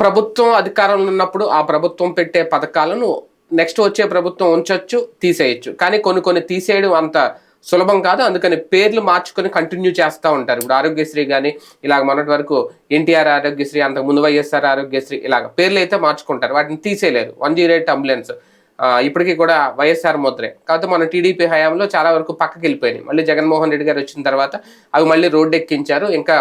ప్రభుత్వం అధికారంలో ఉన్నప్పుడు ఆ ప్రభుత్వం పెట్టే పథకాలను నెక్స్ట్ వచ్చే ప్రభుత్వం ఉంచొచ్చు తీసేయచ్చు. కానీ కొన్ని కొన్ని తీసేయడం అంత సులభం కాదు. అందుకని పేర్లు మార్చుకొని కంటిన్యూ చేస్తూ ఉంటారు. ఇప్పుడు ఆరోగ్యశ్రీ కానీ ఇలాగ మొన్నటి వరకు ఎన్టీఆర్ ఆరోగ్యశ్రీ అంతకు ముందు వైఎస్ఆర్ ఆరోగ్యశ్రీ ఇలాగ పేర్లు అయితే మార్చుకుంటారు. వాటిని తీసేయలేరు వన్ జీరో ఎయిట్ అంబులెన్స్. ఇప్పటికీ కూడా వైఎస్ఆర్ ముద్రే కాకపోతే మన టీడీపీ హయాంలో చాలా వరకు పక్కకి వెళ్ళిపోయినాయి. మళ్ళీ జగన్మోహన్ రెడ్డి గారు వచ్చిన తర్వాత అవి మళ్ళీ రోడ్డు ఎక్కించారు. ఇంకా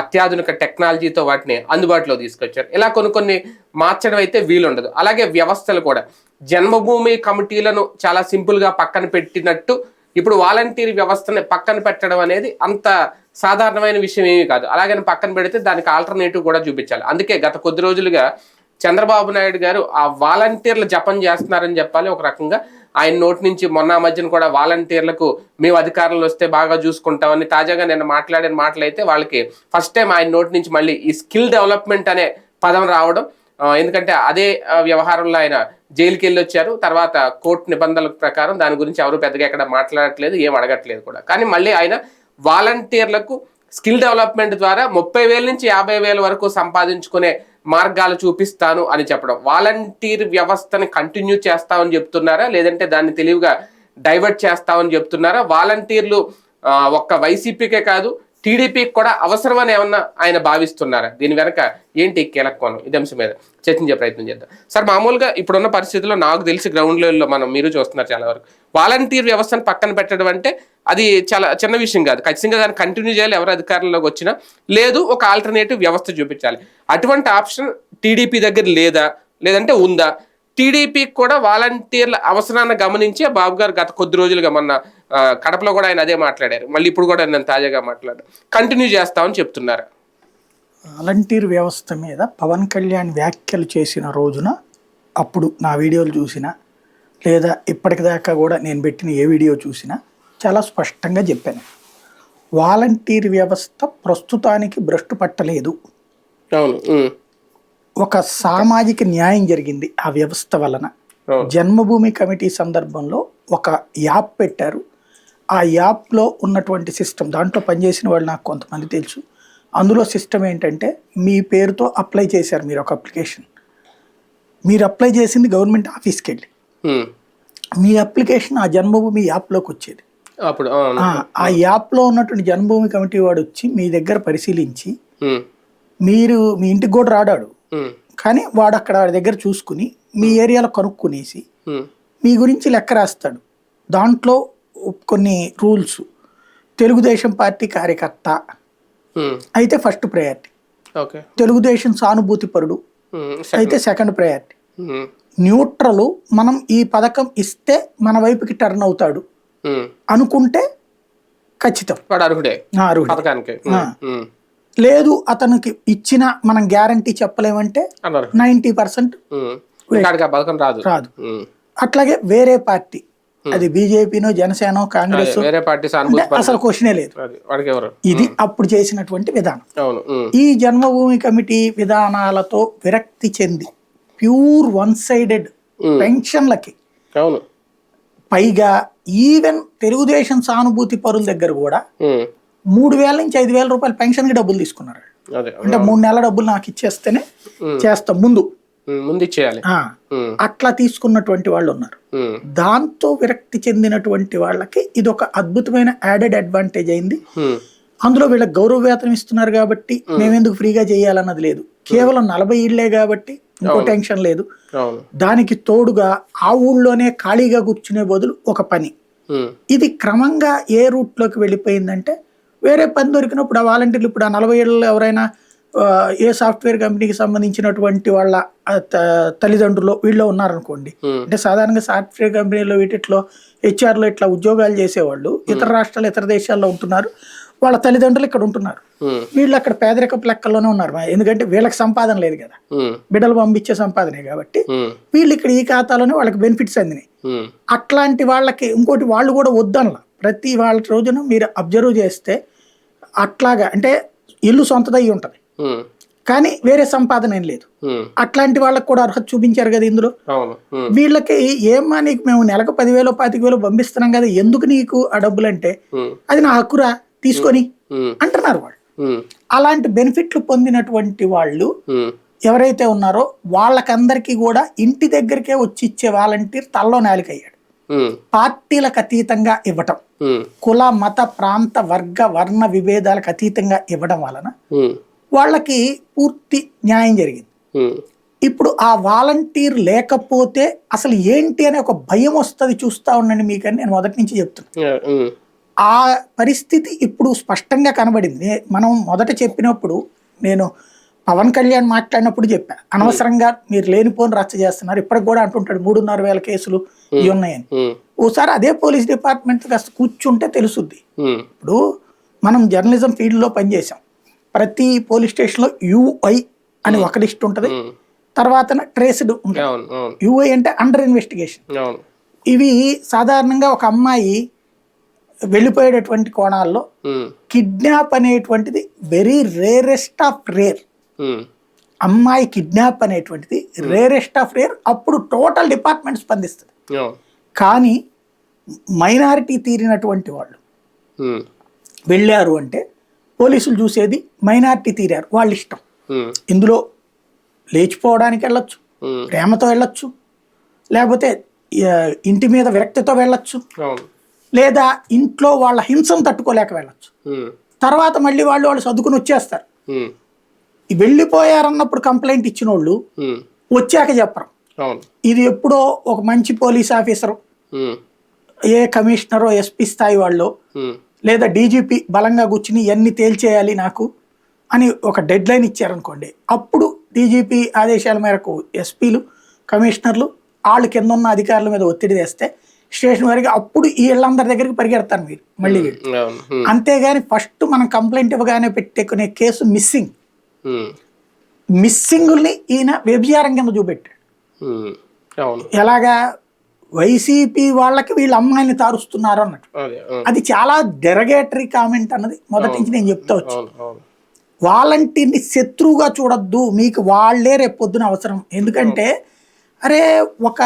అత్యాధునిక టెక్నాలజీతో వాటిని అందుబాటులో తీసుకొచ్చారు. ఇలా కొన్ని కొన్ని మార్చడం అయితే వీలుండదు. అలాగే వ్యవస్థలు కూడా. జన్మభూమి కమిటీలను చాలా సింపుల్గా పక్కన పెట్టినట్టు ఇప్పుడు వాలంటీర్ వ్యవస్థని పక్కన పెట్టడం అనేది అంత సాధారణమైన విషయం ఏమీ కాదు. అలాగని పక్కన పెడితే దానికి ఆల్టర్నేటివ్ కూడా చూపించాలి. అందుకే గత కొద్ది రోజులుగా చంద్రబాబు నాయుడు గారు ఆ వాలంటీర్లు జపం చేస్తున్నారని చెప్పాలి ఒక రకంగా. ఆయన నోటి నుంచి మొన్న మధ్యన కూడా వాలంటీర్లకు మేము అధికారంలో వస్తే బాగా చూసుకుంటామని తాజాగా నేను మాట్లాడిన మాటలైతే వాళ్ళకి ఫస్ట్ టైం ఆయన నోటి నుంచి మళ్ళీ ఈ స్కిల్ డెవలప్మెంట్ అనే పదం రావడం. ఎందుకంటే అదే వ్యవహారంలో ఆయన జైలుకి వెళ్ళి వచ్చారు. తర్వాత కోర్టు నిబంధనల ప్రకారం దాని గురించి ఎవరు పెద్దగా ఎక్కడ మాట్లాడట్లేదు ఏం అడగట్లేదు కూడా. కానీ మళ్ళీ ఆయన వాలంటీర్లకు స్కిల్ డెవలప్మెంట్ ద్వారా ముప్పై వేల నుంచి యాభై వేల వరకు సంపాదించుకునే మార్గాలు చూపిస్తాను అని చెప్పడం. వాలంటీర్ వ్యవస్థని కంటిన్యూ చేస్తామని చెప్తున్నారా? లేదంటే దాన్ని తెలివిగా డైవర్ట్ చేస్తామని చెప్తున్నారా? వాలంటీర్లు ఒక్క వైసీపీకే కాదు టీడీపీకి కూడా అవసరమని ఏమన్నా ఆయన భావిస్తున్నారా? దీని వెనక ఏంటి కీలక కోణం ఇది అంశం మీద చర్చించే ప్రయత్నం చేద్దాం. సార్ మామూలుగా ఇప్పుడున్న పరిస్థితుల్లో నాకు తెలిసి గ్రౌండ్ లెవెల్లో మనం మీరు చూస్తున్నారు చాలా వరకు. వాలంటీర్ వ్యవస్థను పక్కన పెట్టడం అంటే అది చాలా చిన్న విషయం కాదు. ఖచ్చితంగా దాన్ని కంటిన్యూ చేయాలి. ఎవరు అధికారంలోకి వచ్చినా లేదు ఒక ఆల్టర్నేటివ్ వ్యవస్థ చూపించాలి. అటువంటి ఆప్షన్ టీడీపీ దగ్గర లేదా? లేదంటే ఉందా? టీడీపీకి కూడా వాలంటీర్ల అవసరాన్ని గమనించే బాబు గారు గత కొద్ది రోజులుగా మొన్న కడపలో కూడా ఆయన అదే మాట్లాడారు. మళ్ళీ ఇప్పుడు కూడా నేను తాజాగా మాట్లాడారు కంటిన్యూ చేస్తామని చెప్తున్నారు. వాలంటీర్ వ్యవస్థ మీద పవన్ కళ్యాణ్ వ్యాఖ్యలు చేసిన రోజున అప్పుడు నా వీడియోలు చూసినా లేదా ఇప్పటిదాకా కూడా నేను పెట్టిన ఏ వీడియో చూసినా చాలా స్పష్టంగా చెప్పాను. వాలంటీర్ వ్యవస్థ ప్రస్తుతానికి భ్రష్టు పట్టలేదు. అవును. ఒక సామాజిక న్యాయం జరిగింది ఆ వ్యవస్థ వలన. జన్మభూమి కమిటీ సందర్భంలో ఒక యాప్ పెట్టారు. ఆ యాప్లో ఉన్నటువంటి సిస్టమ్ దాంట్లో పనిచేసిన వాళ్ళు నాకు కొంతమంది తెలుసు. అందులో సిస్టమ్ ఏంటంటే మీ పేరుతో అప్లై చేశారు మీరు ఒక అప్లికేషన్. మీరు అప్లై చేసింది గవర్నమెంట్ ఆఫీస్కి వెళ్ళి మీ అప్లికేషన్ ఆ జన్మభూమి యాప్లోకి వచ్చేది. అప్పుడు ఆ, యాప్లో ఉన్నటువంటి జన్మభూమి కమిటీ వాడు వచ్చి మీ దగ్గర పరిశీలించి మీరు మీ ఇంటికి కూడా రాడాడు. కానీ వాడు అక్కడ వాడి దగ్గర చూసుకుని మీ ఏరియాలో కనుక్కునేసి ఉమ్, మీ గురించి లెక్క రాస్తాడు. దాంట్లో కొన్ని రూల్స్. తెలుగుదేశం పార్టీ కార్యకర్త అయితే ఫస్ట్ ప్రయారిటీ. తెలుగుదేశం సానుభూతి పరుడు అయితే సెకండ్ ప్రయారిటీ. న్యూట్రల్ మనం ఈ పథకం ఇస్తే మన వైపుకి టర్న్ అవుతాడు. అనుకుంటే ఖచ్చితం. అర్హుడే. అర్హుడు. లేదు అతనికి ఇచ్చిన మనం గ్యారంటీ చెప్పలేమంటే అన్నారు. నైంటీ పర్సెంట్ రాదు. రాదు. అట్లాగే వేరే పార్టీ అది బీజేపీనో జనసేనో కాంగ్రెస్ అసలు క్వశ్చనే లేదు. ఇది అప్పుడు చేసినటువంటి విధానం. ఈ జన్మభూమి కమిటీ విధానాలతో విరక్తి చెంది ప్యూర్ వన్ సైడెడ్ పెన్షన్లకి పైగా ఈవెన్ తెలుగుదేశం సానుభూతి పరుల దగ్గర కూడా మూడు వేల నుంచి ఐదు వేల రూపాయలు పెన్షన్కి డబ్బులు తీసుకున్నారు. అంటే మూడు నెలల డబ్బులు నాకు ఇచ్చేస్తేనే చేస్తాం ముందు. ముందు ఇచ్చేయాలి. అట్లా తీసుకున్నటువంటి వాళ్ళు ఉన్నారు. దాంతో విరక్తి చెందినటువంటి వాళ్ళకి ఇది ఒక అద్భుతమైన యాడెడ్ అడ్వాంటేజ్ అయింది. అందులో వీళ్ళకి గౌరవ వేతనం ఇస్తున్నారు కాబట్టి మేమెందుకు ఫ్రీగా చేయాలన్నది లేదు. కేవలం నలభై ఇళ్ళే కాబట్టి ఇంకో టెన్షన్ లేదు. దానికి తోడుగా ఆ ఊళ్ళోనే ఖాళీగా కూర్చునే బదులు ఒక పని. ఇది క్రమంగా ఏ రూట్లోకి వెళ్ళిపోయిందంటే వేరే పని దొరికినప్పుడు ఆ వాలంటీర్లు ఇప్పుడు ఆ నలభై ఏళ్ళలో ఎవరైనా ఏ సాఫ్ట్వేర్ కంపెనీకి సంబంధించినటువంటి వాళ్ళ తల్లిదండ్రులు వీళ్ళు ఉన్నారనుకోండి. అంటే సాధారణంగా సాఫ్ట్వేర్ కంపెనీలో వీటిలో హెచ్ఆర్లో ఇట్లా ఉద్యోగాలు చేసేవాళ్ళు ఇతర రాష్ట్రాలు ఇతర దేశాల్లో ఉంటున్నారు. వాళ్ళ తల్లిదండ్రులు ఇక్కడ ఉంటున్నారు. వీళ్ళు అక్కడ పేదరికపు లెక్కల్లోనే ఉన్నారు. ఎందుకంటే వీళ్ళకి సంపాదన లేదు కదా. బిడ్డలు పంపించే సంపాదనే కాబట్టి వీళ్ళు ఇక్కడ ఈ ఖాతాలోనే వాళ్ళకి బెనిఫిట్స్ అందినాయి. అట్లాంటి వాళ్ళకి ఇంకోటి వాళ్ళు కూడా వద్దనలా. ప్రతి వాళ్ళ రోజున మీరు అబ్జర్వ్ చేస్తే అట్లాగా అంటే ఇల్లు సొంతదై ఉంటుంది. కానీ వేరే సంపాదన ఏం లేదు. అట్లాంటి వాళ్ళకి కూడా అర్హత చూపించారు కదా ఇందులో? వీళ్ళకి ఏమ్మా నీకు మేము నెలకు పదివేలు పాతిక వేలు పంపిస్తున్నాం కదా ఎందుకు నీకు ఆ డబ్బులు అంటే అది నా హక్కురా తీసుకొని అంటున్నారు వాళ్ళు. అలాంటి బెనిఫిట్లు పొందినటువంటి వాళ్ళు ఎవరైతే ఉన్నారో వాళ్ళకందరికీ కూడా ఇంటి దగ్గరికే వచ్చి ఇచ్చే వాలంటీర్ తల్లో నాలికయ్యాడు. పార్టీలకు అతీతంగా ఇవ్వటం. కుల మత ప్రాంత వర్గ వర్ణ విభేదాలకు అతీతంగా ఇవ్వడం వలన వాళ్ళకి పూర్తి న్యాయం జరిగింది. ఇప్పుడు ఆ వాలంటీర్ లేకపోతే అసలు ఏంటి అనే ఒక భయం వస్తుంది చూస్తా ఉండండి మీకని నేను మొదటి నుంచి చెప్తున్నాను ఉమ్, ఆ పరిస్థితి ఇప్పుడు స్పష్టంగా కనబడింది. మనం మొదట చెప్పినప్పుడు నేను పవన్ కళ్యాణ్ మాట్లాడినప్పుడు చెప్పా. అనవసరంగా మీరు లేనిపోని రచ్చ చేస్తున్నారు. ఇప్పటికి కూడా అంటుంటాడు మూడున్నర వేల కేసులు ఇవి ఉన్నాయని. ఓసారి అదే పోలీస్ డిపార్ట్మెంట్ కాస్త కూర్చుంటే తెలుసుద్ది. ఇప్పుడు మనం జర్నలిజం ఫీల్డ్లో పనిచేసాం ప్రతి పోలీస్ స్టేషన్లో యూఐ అని ఒక లిస్ట్ ఉంటుంది. తర్వాత ట్రేస్డ్ ఉంటుంది. యూఐ అంటే అండర్ ఇన్వెస్టిగేషన్. ఇవి సాధారణంగా ఒక అమ్మాయి వెళ్ళిపోయేటటువంటి కోణాల్లో కిడ్నాప్ అనేటువంటిది వెరీ రేరెస్ట్ ఆఫ్ రేర్. అమ్మాయి కిడ్నాప్ అనేటువంటిది రేరెస్ట్ ఆఫ్ రేర్ అప్పుడు టోటల్ డిపార్ట్మెంట్ స్పందిస్తుంది కానీ మైనారిటీ తీరినటువంటి వాళ్ళు ఉమ్, వెళ్ళారు అంటే పోలీసులు చూసేది మైనారిటీ తీరారు వాళ్ళ ఇష్టం. ఇందులో లేచిపోవడానికి వెళ్ళొచ్చు ప్రేమతో వెళ్ళొచ్చు లేకపోతే ఇంటి మీద విరక్తితో వెళ్ళొచ్చు లేదా ఇంట్లో వాళ్ళ హింసను తట్టుకోలేక వెళ్ళొచ్చు. తర్వాత మళ్ళీ వాళ్ళు వాళ్ళు చదువుకుని వచ్చేస్తారు. వెళ్ళిపోయారన్నప్పుడు కంప్లైంట్ ఇచ్చిన వాళ్ళు వచ్చాక చెప్పరు. ఇది ఎప్పుడో ఒక మంచి పోలీస్ ఆఫీసర్ ఏ కమిషనరో ఎస్పీ స్థాయి వాళ్ళు లేదా డీజీపీ బలంగా కూర్చుని ఇవన్నీ తేల్చేయాలి నాకు అని ఒక డెడ్ లైన్ ఇచ్చారనుకోండి అప్పుడు డీజీపీ ఆదేశాల మేరకు ఎస్పీలు కమిషనర్లు వాళ్ళు కింద ఉన్న అధికారుల మీద ఒత్తిడి తెస్తే స్టేషన్ వరకు అప్పుడు వీళ్ళందరి దగ్గరికి పరిగెడతారు మీరు మళ్ళీ. అంతేగాని ఫస్ట్ మనం కంప్లైంట్ ఇవ్వగానే పెట్టుకునే కేసు మిస్సింగ్. మిస్సింగుల్ని ఈయన వ్యభిచారం కింద చూపెట్టాడు. అవును. ఎలాగా వైసీపీ వాళ్ళకి వీళ్ళ అమ్మాయిని తారుస్తున్నారు అన్నట్టు. అదే చాలా డెరగేటరీ కామెంట్ అన్నది మొదటి నుంచి నేను చెప్తా వచ్చి. అవును అవును. వాలంటీర్ని శత్రువుగా చూడొద్దు మీకు వాళ్ళే రేపు పొద్దున అవసరం. ఎందుకంటే అరే ఒక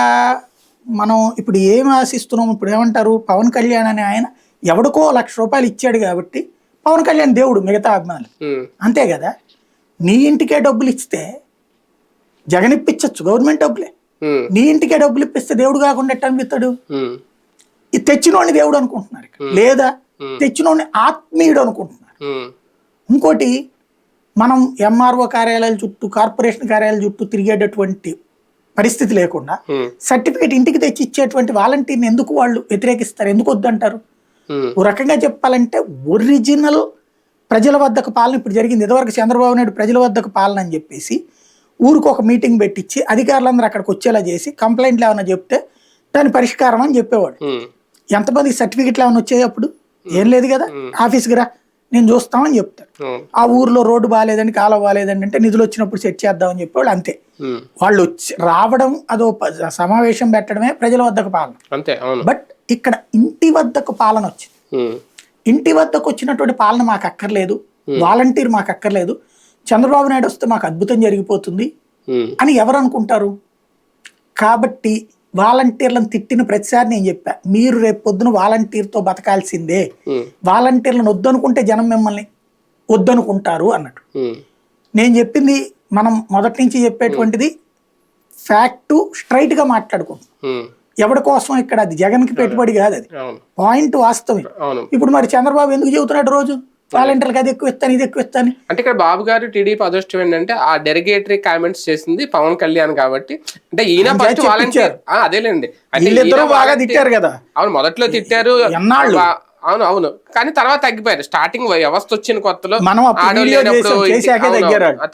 మనం ఇప్పుడు ఏం ఆశిస్తున్నాం? ఇప్పుడు ఏమంటారు? పవన్ కళ్యాణ్ అనే ఆయన ఎవడికో లక్ష రూపాయలు ఇచ్చాడు కాబట్టి పవన్ కళ్యాణ్ దేవుడు మిగతా అభిమానులు. అంతే కదా? నీ ఇంటికే డబ్బులు ఇస్తే జగన్ ఇప్పించచ్చు గవర్నమెంట్ డబ్బులే. నీ ఇంటికే డబ్బులు ఇప్పిస్తే దేవుడు కాకుండా ఎట్ట అనిపిస్తాడు? ఇది తెచ్చినోడిని దేవుడు అనుకుంటున్నారు. లేదా తెచ్చినోడిని ఆత్మీయుడు అనుకుంటున్నారు ఇంకోటి మనం ఎంఆర్ఓ కార్యాలయాల చుట్టూ కార్పొరేషన్ కార్యాలయాల చుట్టూ తిరిగేటటువంటి పరిస్థితి లేకుండా సర్టిఫికేట్ ఇంటికి తెచ్చి ఇచ్చేటువంటి వాలంటీర్ని ఎందుకు వాళ్ళు వ్యతిరేకిస్తారు? ఎందుకు వద్దంటారు? ఓ రకంగా చెప్పాలంటే ఒరిజినల్ ప్రజల వద్దకు పాలన ఇప్పుడు జరిగింది ఇదివరకు చంద్రబాబు నాయుడు ప్రజల వద్దకు పాలన అని చెప్పేసి ఊరికి ఒక మీటింగ్ పెట్టించి అధికారులందరూ అక్కడికి వచ్చేలా చేసి కంప్లైంట్లు ఏమైనా చెప్తే దాని పరిష్కారం అని చెప్పేవాడు. ఎంతమంది సర్టిఫికెట్లు ఏమైనా వచ్చాయి అప్పుడు? ఏం లేదు కదా? ఆఫీస్కి రా నేను చూస్తామని అవును ఆ ఊర్లో రోడ్డు బాగాలేదండి కాలువ బాగాలేదండి అంటే నిధులు వచ్చినప్పుడు సెట్ చేద్దామని చెప్పేవాళ్ళు అంతే. వాళ్ళు వచ్చి రావడం అదో సమావేశం పెట్టడమే ప్రజల వద్దకు పాలన. అంతే బట్ ఇక్కడ ఇంటి వద్దకు పాలన వచ్చింది. ఇంటి వద్దకు వచ్చినటువంటి పాలన మాకు అక్కర్లేదు వాలంటీర్ మాకు అక్కర్లేదు చంద్రబాబు నాయుడు వస్తే మాకు అద్భుతం జరిగిపోతుంది అని ఎవరు అనుకుంటారు కాబట్టి వాలంటీర్లను తిట్టిన ప్రతిసారి నేను చెప్పా మీరు రేపు పొద్దున వాలంటీర్తో బతకాల్సిందే. వాలంటీర్లను వద్దనుకుంటే జనం మిమ్మల్ని వద్దనుకుంటారు అన్నట్టు. నేను చెప్పింది మనం మొదటి నుంచి చెప్పేటువంటిది ఫ్యాక్టు స్ట్రైట్గా మాట్లాడుకుంటాం ఎవరి కోసం ఇక్కడ అది జగన్కి పెట్టుబడి కాదు అది. పాయింట్ వాస్తవం అవును. ఇప్పుడు మరి చంద్రబాబు ఎందుకు చెబుతున్నాడు రోజు? వాలంటీర్లకు అది ఎక్కువ ఇస్తాను ఇది ఎక్కువ ఇస్తాను. అంటే ఇక్కడ బాబు గారు టీడీపీ అదృష్టం ఏంటంటే ఆ డెరిగేటరీ కామెంట్స్ చేసింది పవన్ కళ్యాణ్ కాబట్టి. అంటే ఈయన ఫస్ట్ వాలంటీర్. అదేలేండి. వీళ్ళిద్దరూ బాగా తిట్టారు కదా. అవును మొదట్లో తిట్టారు. ఎన్నాళ్ళు? అవును అవును. కానీ తర్వాత తగ్గిపోయారు. స్టార్టింగ్ వ్యవస్థ వచ్చిన కొత్తలో ఆడోళ్ళు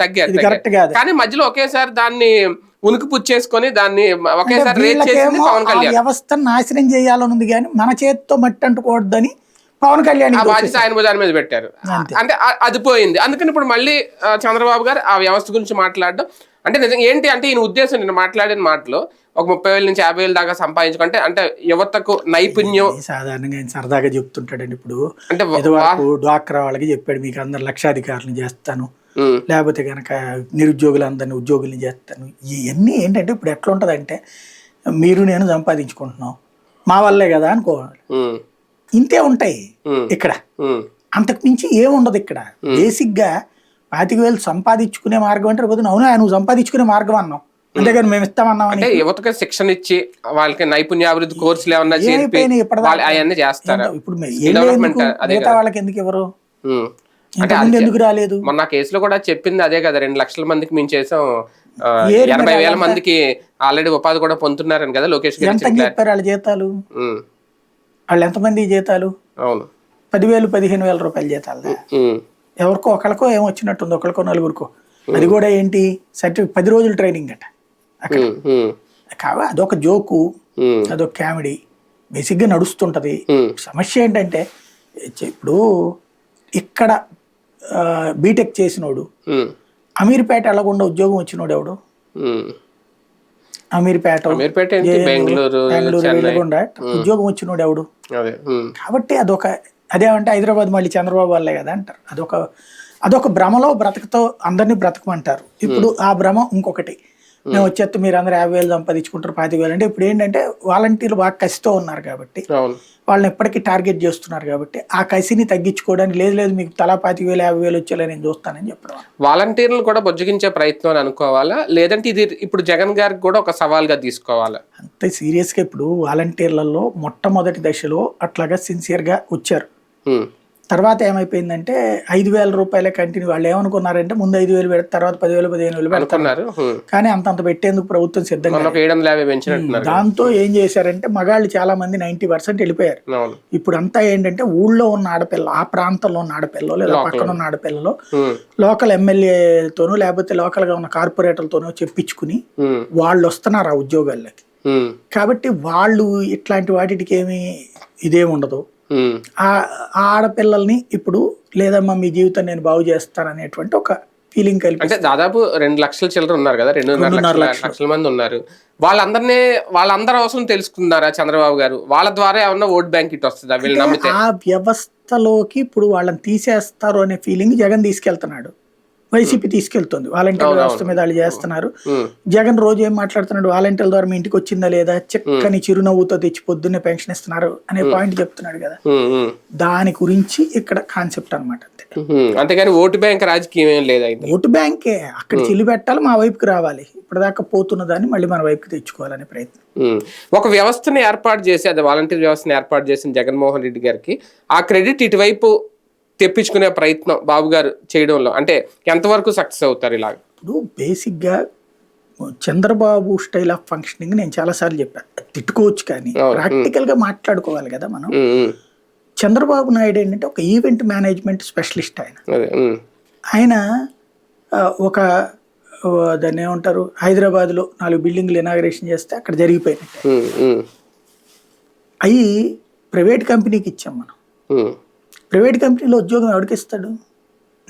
తగ్గారు. కానీ మధ్యలో ఒకేసారి దాన్ని ఉనికి పుచ్చేసుకొని దాన్ని ఒకేసారి రేట్ చేసింది పవన్ కళ్యాణ్. వ్యవస్థను నాశనం చేయాలని ఉంది కానీ మన చేతితో మట్టి అంటుకోవద్దని పవన్ కళ్యాణ్ బాధ్యత ఆయన భుజాల మీద పెట్టారు. అంటే అది పోయింది. అందుకని ఇప్పుడు మళ్ళీ చంద్రబాబు గారు ఆ వ్యవస్థ గురించి మాట్లాడడం అంటే నిజంగా ఏంటి అంటే ఈయన ఉద్దేశం నేను మాట్లాడిన మాటలో ఒక ముప్పై వేల నుంచి యాభై వేల దాకా సంపాదించుకుంటే అంటే యువతకు నైపుణ్యం సాధారణంగా ఆయన సరదాగా చెప్తుంటాడండి ఇప్పుడు. అంటే డ్వాక్రా వాళ్ళకి చెప్పాడు మీకు అందరు లక్షాధికారులను చేస్తాను లేకపోతే కనుక నిరుద్యోగులందరినీ ఉద్యోగుల్ని చేస్తాను. ఇవన్నీ ఏంటంటే ఇప్పుడు ఎట్లా ఉంటుందంటే మీరు నేను సంపాదించుకుంటున్నాం. మా వల్లే కదా అనుకోవాలి. ఇంతే ఉంటాయి ఇక్కడ. అంతకు మించి ఏముండదు ఇక్కడ. బేసిక్గా పాతిక వేలు సంపాదించుకునే మార్గం అంటే పొద్దున్న, అవునా నువ్వు సంపాదించుకునే మార్గం అన్నావు. అంతేగాని మేము ఇస్తామన్నామని అంటే యువతకి శిక్షణ ఇచ్చి వాళ్ళకి నైపుణ్యాభివృద్ధి కోర్సులు ఏమన్నా అవన్నీ చేస్తారా? ఇప్పుడు మిగతా వాళ్ళకి ఎందుకు ఇవ్వరు. అంటే ఎందుకు రాలేదు మొన్న కేసులో కూడా చెప్పింది అదే కదా రెండు లక్షల మందికి మేము చేసాం ఎనభై వేల? మందికి ఆల్రెడీ ఉపాధి కూడా పొందుతున్నారని కదా లోకేష్ ఎంత. చెప్పారు వాళ్ళ జీతాలు. వాళ్ళు ఎంతమంది జీతాలు అవును పదివేలు పదిహేను వేల రూపాయల జీతాలు. ఎవరికో ఒకరికో ఏమో వచ్చినట్టుంది ఒకరికో నలుగురికో అది కూడా ఏంటి సర్టిఫిక్ పది రోజులు ట్రైనింగ్ అట అక్కడ. కావా అదొక జోకు. అదొక కామెడీ బేసిక్గా నడుస్తుంటది. సమస్య ఏంటంటే ఇప్పుడు ఇక్కడ బీటెక్ చేసినోడు. అమీర్పేట వెళ్ళకుండా ఉద్యోగం వచ్చినోడు ఎవడు. అమీర్పేట బెంగళూరు. వెళ్ళకుండా ఉద్యోగం వచ్చినోడు ఎవడు. కాబట్టి అదొక అదేమంటే హైదరాబాద్ మళ్ళీ చంద్రబాబు వల్లే కదా అంటారు. అదొక అదొక భ్రమలో బ్రతకతో అందరినీ బ్రతకమంటారు. ఇప్పుడు ఆ భ్రమ ఇంకొకటి. మేము వచ్చేస్తే మీరు అందరూ యాభై వేలు సంపాదించుకుంటారు పాతి వేలు. అంటే ఇప్పుడు ఏంటంటే వాలంటీర్లు బాగా కసితో ఉన్నారు కాబట్టి వాళ్ళని ఎప్పటికీ టార్గెట్ చేస్తున్నారు కాబట్టి ఆ కసిని తగ్గించుకోవడానికి లేదు లేదు మీకు తలా పాతి వేలు యాభై వేలు వచ్చేలా నేను చూస్తానని చెప్పడం. వాలంటీర్లు కూడా బుజ్జగించే ప్రయత్నం అని అనుకోవాలా? లేదంటే ఇది ఇప్పుడు జగన్ గారికి కూడా ఒక సవాల్గా తీసుకోవాలా? అంతే సీరియస్గా ఇప్పుడు వాలంటీర్లలో మొట్టమొదటి దశలో అట్లాగా సిన్సియర్గా వచ్చారు. తర్వాత ఏమైపోయిందంటే ఐదు వేల రూపాయల కంటిన్యూ వాళ్ళు ఏమనుకున్నారంటే ముందు ఐదు వేలు పెడతారు తర్వాత పదివేలు పదిహేను వేలు పెడతారు. కానీ అంతంత పెట్టేందుకు ప్రభుత్వం సిద్ధంగా దాంతో ఏం చేశారంటే మగాళ్ళు చాలా మంది నైన్టీ పర్సెంట్ వెళ్ళిపోయారు ఇప్పుడు అంతా ఏంటంటే ఊళ్ళో ఉన్న ఆడపిల్ల ఆ ప్రాంతంలో ఉన్న ఆడపిల్ల లేదా పక్కన ఉన్న ఆడపిల్లలో. లోకల్ ఎమ్మెల్యేతోనో లేకపోతే లోకల్గా ఉన్న కార్పొరేటర్లతోనో చెప్పించుకుని. వాళ్ళు వస్తున్నారు ఆ ఉద్యోగాల్లోకి. కాబట్టి వాళ్ళు ఇట్లాంటి వాటికి ఏమి ఇదేమి ఉండదు. ఆ ఆ ఆడపిల్లల్ని ఇప్పుడు లేదమ్మా మీ జీవితం నేను బాగు చేస్తాననేటువంటి ఒక ఫీలింగ్ కలిపి అంటే దాదాపు రెండు లక్షల చిల్లర ఉన్నారు కదా రెండున్నర లక్షలు. లక్షల. మంది ఉన్నారు. వాళ్ళందరినీ వాళ్ళందరి అవసరం తెలుసుకున్నారా చంద్రబాబు గారు? వాళ్ళ ద్వారా ఏమన్నా ఓట్ బ్యాంక్ ఇట్ వస్తుందా? వీళ్ళు నమ్మితే. ఆ వ్యవస్థలోకి ఇప్పుడు వాళ్ళని తీసేస్తారు అనే ఫీలింగ్ జగన్ తీసుకెళ్తున్నాడు. వైసీపీ తీసుకెళ్తుంది. వాలంటీర్ వ్యవస్థ మీద వాళ్ళు చేస్తున్నారు. జగన్ రోజు ఏం మాట్లాడుతున్నాడు? వాలంటీర్ల ద్వారా మీ ఇంటికి వచ్చిందా లేదా? చక్కని చిరునవ్వుతో తెచ్చి పొద్దున్నే పెన్షన్ ఇస్తున్నారు అనే పాయింట్ చెప్తున్నాడు కదా. దాని గురించి ఇక్కడ కాన్సెప్ట్ అనమాట. అంతేగాని ఓటు బ్యాంక్ రాజకీయం ఏం లేదు ఓటు బ్యాంకే. అక్కడ చిల్లు పెట్టాలి మా వైపుకి రావాలి. ఇప్పటిదాకా పోతున్న దాన్ని మళ్ళీ మన వైపుకి తెచ్చుకోవాలనే ప్రయత్నం. ఒక వ్యవస్థని ఏర్పాటు చేసి అది వాలంటీర్ వ్యవస్థని ఏర్పాటు చేసిన జగన్మోహన్ రెడ్డి గారికి ఆ క్రెడిట్ ఇటువైపు తెప్పించుకునే ప్రయత్నం బాబు గారు చేయడంలో అంటే ఎంతవరకు సక్సెస్ అవుతారు ఇలాగ ఇప్పుడు బేసిక్గా చంద్రబాబు స్టైల్ ఆఫ్ ఫంక్షనింగ్ నేను చాలాసార్లు చెప్పాను తిట్టుకోవచ్చు కానీ. ప్రాక్టికల్గా మాట్లాడుకోవాలి కదా మనం. చంద్రబాబు నాయుడు ఏంటంటే ఒక ఈవెంట్ మేనేజ్మెంట్ స్పెషలిస్ట్ ఆయన. ఆయన ఒక దాన్ని ఏమంటారు హైదరాబాద్లో నాలుగు బిల్డింగ్లు ఇనాగరేషన్ చేస్తే అక్కడ జరిగిపోయినట్టు. అవి ప్రైవేట్ కంపెనీకి ఇచ్చాం మనం. ప్రైవేట్ కంపెనీలో ఉద్యోగం ఎవరికి ఇస్తాడు?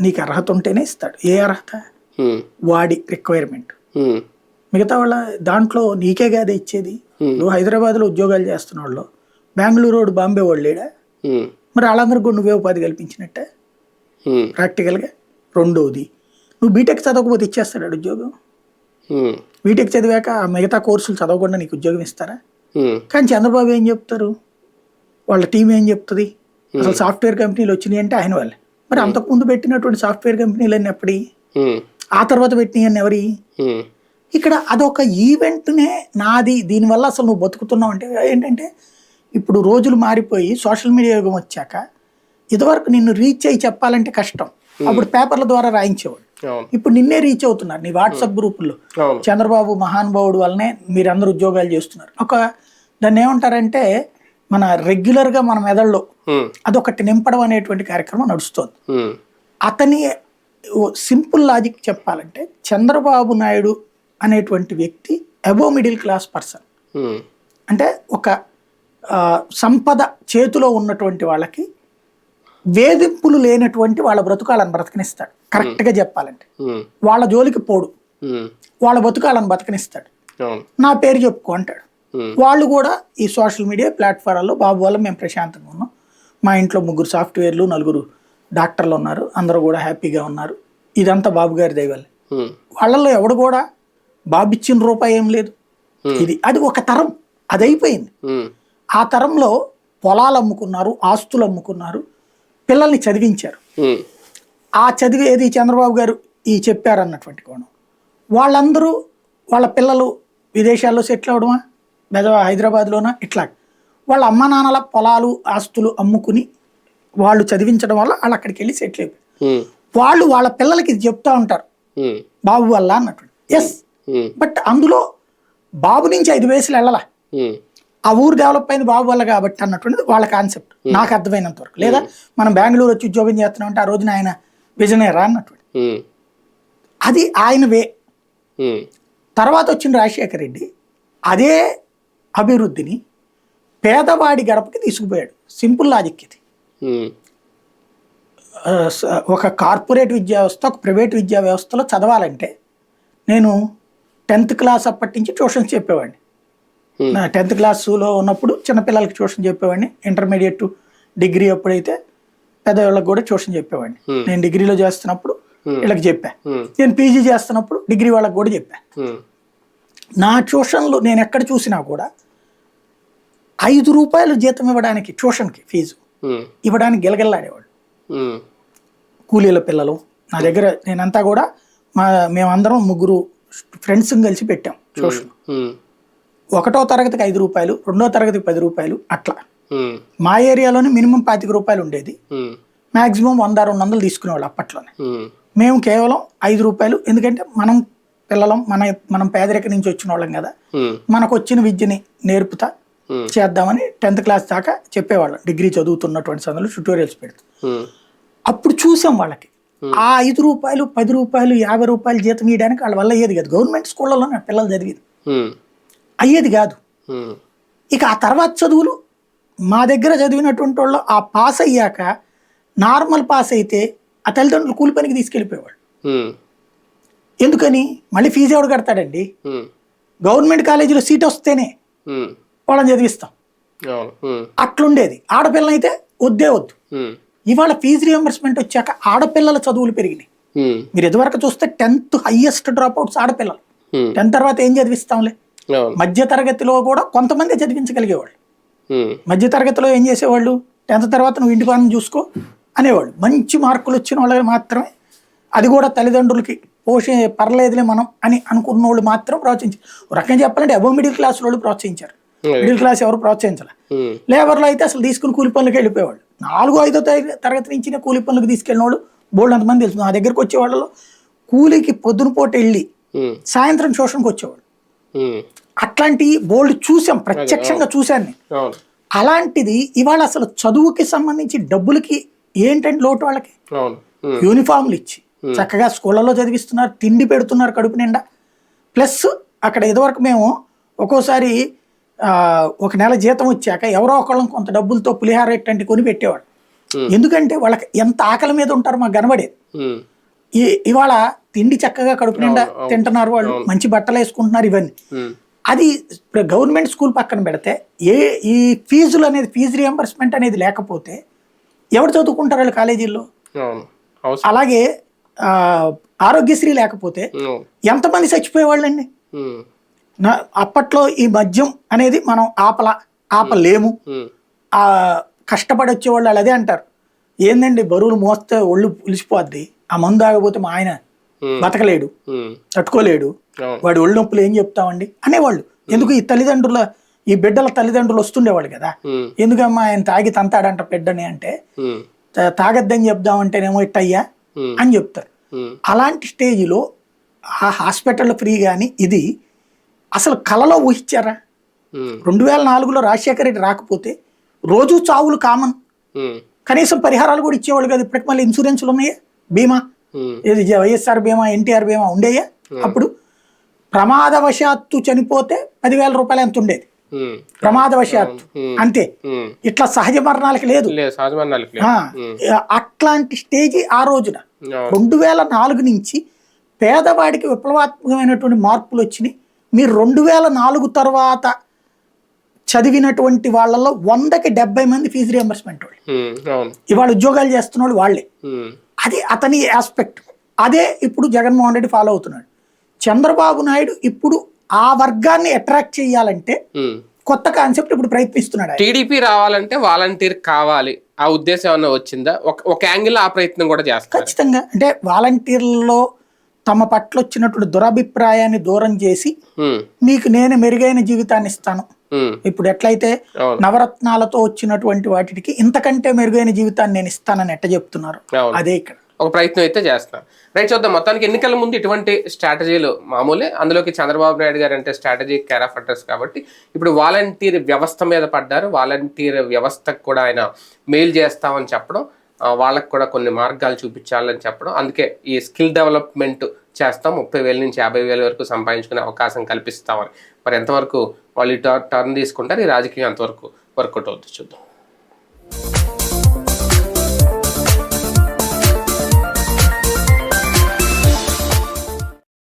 నీకు అర్హత ఉంటేనే ఇస్తాడు. ఏ అర్హత. వాడి రిక్వైర్మెంట్. మిగతా వాళ్ళ దాంట్లో నీకే కాదే ఇచ్చేది? నువ్వు హైదరాబాద్లో ఉద్యోగాలు చేస్తున్న వాళ్ళు బెంగళూరు రోడ్ బాంబే వాళ్ళు లేడా ఉమ్. మరి వాళ్ళందరికీ కూడా నువ్వే ఉపాధి కల్పించినట్టే. ప్రాక్టికల్గా రెండోది. నువ్వు బీటెక్ చదవకపోతే ఇచ్చేస్తాడు ఉద్యోగం. బీటెక్ చదివాక ఆ మిగతా కోర్సులు చదవకుండా నీకు ఉద్యోగం ఇస్తారా. కానీ చంద్రబాబు ఏం చెప్తారు? వాళ్ళ టీం ఏం చెప్తుంది? అసలు సాఫ్ట్వేర్ కంపెనీలు వచ్చినాయి అంటే ఆయన వాళ్ళే. మరి అంతకుముందు పెట్టినటువంటి సాఫ్ట్వేర్ కంపెనీలన్నీ ఎప్పటి ఉమ్. ఆ తర్వాత పెట్టినవన్నీ ఎవరి. ఇక్కడ అదొక ఈవెంట్నే నాది. దీనివల్ల అసలు నువ్వు బతుకుతున్నావు అంటే ఏంటంటే ఇప్పుడు రోజులు మారిపోయి సోషల్ మీడియా యుగం వచ్చాక ఇదివరకు నిన్ను రీచ్ అయ్యి చెప్పాలంటే కష్టం. అప్పుడు పేపర్ల ద్వారా రాయించేవాడు. ఇప్పుడు నిన్నే రీచ్ అవుతున్నారు. నీ వాట్సాప్ గ్రూపుల్లో. చంద్రబాబు మహానుభావుడు వల్లనే మీరందరూ ఉద్యోగాలు చేస్తున్నారు. ఒక దాన్ని ఏమంటారంటే మన రెగ్యులర్గా మన మెదడులో. అదొకటి నింపడం అనేటువంటి కార్యక్రమం నడుస్తుంది. అతని సింపుల్ లాజిక్ చెప్పాలంటే చంద్రబాబు నాయుడు అనేటువంటి వ్యక్తి అబో మిడిల్ క్లాస్ పర్సన్. అంటే ఒక సంపద చేతిలో ఉన్నటువంటి వాళ్ళకి వేధింపులు లేనటువంటి వాళ్ళ బ్రతుకాలను బ్రతకనిస్తాడు కరెక్ట్గా చెప్పాలంటే. వాళ్ళ జోలికి పోడు. వాళ్ళ బతుకాలను బతకనిస్తాడు అవును నా పేరు చెప్పుకో అంటాడు. వాళ్ళు కూడా ఈ సోషల్ మీడియా ప్లాట్ఫారాల్లో బాబు వల్ల మేము ప్రశాంతంగా ఉన్నాం. మా ఇంట్లో ముగ్గురు సాఫ్ట్వేర్లు నలుగురు డాక్టర్లు ఉన్నారు. అందరూ కూడా హ్యాపీగా ఉన్నారు. ఇదంతా బాబు గారి దయవల్లే. ఉమ్. వాళ్ళల్లో ఎవడు కూడా బాబు ఇచ్చిన రూపాయి ఏం లేదు. ఇది అది ఒక తరం. అది అయిపోయింది. ఆ తరంలో పొలాలు అమ్ముకున్నారు ఆస్తులు అమ్ముకున్నారు పిల్లల్ని చదివించారు. ఆ చదివేది చంద్రబాబు గారు ఈ చెప్పారన్నటువంటి కోణం. వాళ్ళందరూ వాళ్ళ పిల్లలు విదేశాల్లో సెటిల్ అవడమా? లేదా హైదరాబాద్లోనా? ఇట్లా. వాళ్ళ అమ్మ నాన్నల పొలాలు ఆస్తులు అమ్ముకుని వాళ్ళు చదివించడం వల్ల వాళ్ళు అక్కడికి వెళ్ళి సెటిల్ అయిపోయారు. ఉమ్, వాళ్ళు వాళ్ళ పిల్లలకి ఇది చెప్తా ఉంటారు. బాబు వల్ల అన్నటువంటి ఎస్ బట్ అందులో బాబు నుంచి ఐదు వయసులు వెళ్ళాల. ఆ ఊరు డెవలప్ అయింది బాబు వల్ల కాబట్టి అన్నటువంటిది వాళ్ళ కాన్సెప్ట్ నాకు అర్థమైనంత వరకు. లేదా మనం బెంగళూరు వచ్చి ఉద్యోగం చేస్తున్నాం అంటే ఆ రోజున ఆయన విజనరా అన్నటువంటి అది ఆయన వే. తర్వాత వచ్చిన రాజశేఖర రెడ్డి. అదే అభివృద్ధిని పేదవాడి గడపకి తీసుకుపోయాడు. సింపుల్ లాజిక్ ఇది. ఒక కార్పొరేట్ విద్యా వ్యవస్థ ఒక ప్రైవేట్ విద్యా వ్యవస్థలో చదవాలంటే నేను టెన్త్ క్లాస్ అప్పటి నుంచి ట్యూషన్స్ చెప్పేవాడిని. నా టెన్త్ క్లాసులో ఉన్నప్పుడు చిన్నపిల్లలకి ట్యూషన్ చెప్పేవాడిని. ఇంటర్మీడియట్ డిగ్రీ అప్పుడైతే పెద్దవాళ్ళకి కూడా ట్యూషన్ చెప్పేవాడిని. నేను డిగ్రీలో చేస్తున్నప్పుడు వీళ్ళకి చెప్పా. నేను పీజీ చేస్తున్నప్పుడు డిగ్రీ వాళ్ళకి కూడా చెప్పా. నా ట్యూషన్లు నేను ఎక్కడ చూసినా కూడా ఐదు రూపాయలు జీతం ఇవ్వడానికి ట్యూషన్కి ఫీజు ఇవ్వడానికి గిలగిల్లాడేవాడు ఉమ్, కూలీల పిల్లలు. నా దగ్గర నేనంతా కూడా మా మేమందరం ముగ్గురు ఫ్రెండ్స్ కలిసి పెట్టాం ట్యూషన్. ఒకటో తరగతికి ఐదు రూపాయలు రెండో తరగతికి పది రూపాయలు అట్లా. మా ఏరియాలోనే మినిమం పాతిక రూపాయలు ఉండేది. ఉమ్, మ్యాక్సిమం వంద రెండు వందలు తీసుకునేవాళ్ళు అప్పట్లోనే. మేము కేవలం ఐదు రూపాయలు ఎందుకంటే మనం పిల్లలం మన మనం పేదరిక నుంచి వచ్చిన వాళ్ళం కదా. మనకు వచ్చిన విద్యని నేర్పుతా చేద్దామని టెన్త్ క్లాస్ దాకా చెప్పేవాళ్ళం. డిగ్రీ చదువుతున్నటువంటి సమయంలో ట్యూటోరియల్స్ పెడుతూ. అప్పుడు చూసాం వాళ్ళకి. ఆ ఐదు రూపాయలు పది రూపాయలు యాభై రూపాయలు జీతం ఇవ్వడానికి వాళ్ళ వల్ల అయ్యేది కాదు. గవర్నమెంట్ స్కూళ్ళలో నా పిల్లలు చదివేది. అయ్యేది కాదు. ఇక ఆ తర్వాత చదువులు మా దగ్గర చదివినటువంటి వాళ్ళు ఆ పాస్ అయ్యాక నార్మల్ పాస్ అయితే ఆ తల్లిదండ్రులు కూలి పనికి తీసుకెళ్ళిపోయేవాళ్ళు. ఎందుకని? మళ్ళీ ఫీజు ఎవడు కడతాడండి? గవర్నమెంట్ కాలేజీలో సీట్ వస్తేనే వాళ్ళని చదివిస్తాం. అట్లుండేది. ఆడపిల్లనైతే వద్దే వద్దు. ఇవాళ ఫీజు రియంబర్స్మెంట్ వచ్చాక ఆడపిల్లల చదువులు పెరిగినాయి. మీరు ఇదివరకు చూస్తే టెన్త్ హైయెస్ట్ డ్రాప్ అవుట్స్ ఆడపిల్లలు టెన్త్ తర్వాత ఏం చదివిస్తాంలే? మధ్య తరగతిలో కూడా కొంతమంది చదివించగలిగేవాళ్ళు. మధ్య తరగతిలో ఏం చేసేవాళ్ళు? టెన్త్ తర్వాత నువ్వు ఇంటి పని చూసుకో అనేవాళ్ళు. మంచి మార్కులు వచ్చిన వాళ్ళకి మాత్రమే అది కూడా తల్లిదండ్రులకి పోషే పర్లేదులే మనం అని అనుకున్న వాళ్ళు మాత్రం ప్రోత్సహించారు ఒక రకంగా చెప్పాలంటే అబో మిడిల్ క్లాస్ వాళ్ళు ప్రోత్సహించారు. మిడిల్ క్లాస్ ఎవరు ప్రోత్సహించాలి. లేబర్లో అయితే అసలు తీసుకుని కూలి పనులకు వెళ్ళిపోయేవాళ్ళు. నాలుగో ఐదో తరగ- తరగతి నుంచి కూలి పనులకు తీసుకెళ్ళిన వాళ్ళు బోల్డ్ అంతమంది తెలుసు. నా దగ్గరకు వచ్చే వాళ్ళలో కూలికి పొద్దున పూట వెళ్ళి సాయంత్రం ట్యూషన్కి వచ్చేవాళ్ళు. అట్లాంటి బోల్డ్ చూసాం ప్రత్యక్షంగా చూశాను నేను. అలాంటిది ఇవాళ అసలు చదువుకి సంబంధించి డబ్బులకి ఏంటంటే లోటు వాళ్ళకి? యూనిఫామ్లు ఇచ్చి చక్కగా స్కూళ్ళలో చదివిస్తున్నారు తిండి పెడుతున్నారు కడుపు నిండా. ప్లస్ అక్కడ ఇదివరకు మేము ఒక్కోసారి ఆ, ఒక నెల జీతం వచ్చాక ఎవరో ఒకళ్ళం కొంత డబ్బులతో పులిహార ఇట్టంటి కొని పెట్టేవాడు. ఎందుకంటే వాళ్ళకి ఎంత ఆకలి మీద ఉంటారో మాకు కనబడేది. ఈ ఇవాళ తిండి చక్కగా కడుపు నిండా తింటున్నారు వాళ్ళు మంచి బట్టలు వేసుకుంటున్నారు ఇవన్నీ. అది గవర్నమెంట్ స్కూల్ పక్కన పెడితే ఏ ఈ ఫీజులు అనేది ఫీజు రియంబర్స్మెంట్ అనేది లేకపోతే ఎవరు చదువుకుంటారు వాళ్ళు కాలేజీల్లో? అలాగే ఆరోగ్యశ్రీ లేకపోతే ఎంతమంది చచ్చిపోయేవాళ్ళండి? అప్పట్లో ఈ మద్యం అనేది మనం ఆపల ఆపలేము. ఆ కష్టపడి వచ్చేవాళ్ళు వాళ్ళు అదే అంటారు. ఏందండి బరువులు మోస్తే ఒళ్ళు పులిసిపోద్ది ఆ మందు ఆగపోతే మా ఆయన బతకలేడు తట్టుకోలేడు. వాడి ఒళ్ళు నొప్పులు ఏం చెప్తామండి? అనేవాళ్ళు. ఎందుకు ఈ తల్లిదండ్రుల ఈ బిడ్డల తల్లిదండ్రులు వస్తుండేవాళ్ళు కదా? ఎందుకమ్మా ఆయన తాగి తంతాడంట బిడ్డని అంటే ఉమ్, "తా- తాగొద్దని చెప్దామంటేనేమో ఇట్టయ్యా అని చెప్తారు. ఉమ్, అలాంటి స్టేజ్లో ఆ హాస్పిటల్ ఫ్రీ కానీ ఇది అసలు కలలో ఊహించారా? ఉమ్, రెండు వేల నాలుగులో రాజశేఖర రెడ్డి రాకపోతే రోజు చావులు కామన్. కనీసం పరిహారాలు కూడా ఇచ్చేవాళ్ళు కదా. ఇప్పటికి మళ్ళీ ఇన్సూరెన్స్లు ఉన్నాయా? బీమా? ఏది వైఎస్ఆర్ బీమా ఎన్టీఆర్ బీమా ఉండేయా? అప్పుడు ప్రమాదవశాత్తు చనిపోతే పదివేల రూపాయలు ఎంత ఉండేది? ప్రమాదవశాత్తు. అంతే. ఇట్లా సహజ మరణాలకి లేదు. అట్లాంటి స్టేజ్ ఆ రోజున రెండు వేల నాలుగు నుంచి పేదవాడికి విప్లవాత్మకమైనటువంటి మార్పులు వచ్చినాయి. మీరు రెండు వేల నాలుగు తర్వాత చదివినటువంటి వాళ్ళలో వందకి డెబ్బై మంది ఫీజు రియంబర్స్మెంట్ వాళ్ళు. ఇవాళ ఉద్యోగాలు చేస్తున్న వాళ్ళు. అది అతని ఆస్పెక్ట్ అదే ఇప్పుడు జగన్మోహన్ రెడ్డి ఫాలో అవుతున్నాడు. చంద్రబాబు నాయుడు ఇప్పుడు ఆ వర్గాన్ని అట్రాక్ట్ చేయాలంటే. కొత్త కాన్సెప్ట్ ఇప్పుడు ప్రయత్నిస్తున్నాడు. టీడీపీ రావాలంటే వాలంటీర్ కావాలి. ఆ ఉద్దేశం ఏమన్నా వచ్చిందా? ఒక యాంగిల్ ఆ ప్రయత్నం కూడా చేస్తారు? ఖచ్చితంగా. అంటే వాలంటీర్లలో తమ పట్ల వచ్చినటువంటి దురభిప్రాయాన్ని దూరం చేసి మీకు నేను మెరుగైన జీవితాన్ని ఇస్తాను. ఇప్పుడు ఎట్లయితే నవరత్నాలతో వచ్చినటువంటి వాటికి ఇంతకంటే మెరుగైన జీవితాన్ని నేను ఇస్తానని ఎట్ట చెప్తున్నారు? అదే ఇక్కడ. ఒక ప్రయత్నం అయితే చేస్తున్నారు రైట్ చూద్దాం. మొత్తానికి ఎన్నికల ముందు ఇటువంటి స్ట్రాటజీలు మామూలే. అందులోకి చంద్రబాబు నాయుడు గారు అంటే స్ట్రాటజీ కేర్ ఆఫ్ అడ్రస్ కాబట్టి ఇప్పుడు వాలంటీర్ వ్యవస్థ మీద పడ్డారు. వాలంటీర్ వ్యవస్థకు కూడా ఆయన మెయిల్ చేస్తామని చెప్పడం వాళ్ళకు కూడా కొన్ని మార్గాలు చూపించాలని చెప్పడం. అందుకే ఈ స్కిల్ డెవలప్మెంట్ చేస్తాం. ముప్పై వేల నుంచి యాభై వేల వరకు సంపాదించుకునే అవకాశం కల్పిస్తామని. మరి ఎంతవరకు వాళ్ళు టర్న్ తీసుకుంటారు? ఈ రాజకీయం ఎంతవరకు వర్కౌట్ అవుతుంది చూద్దాం.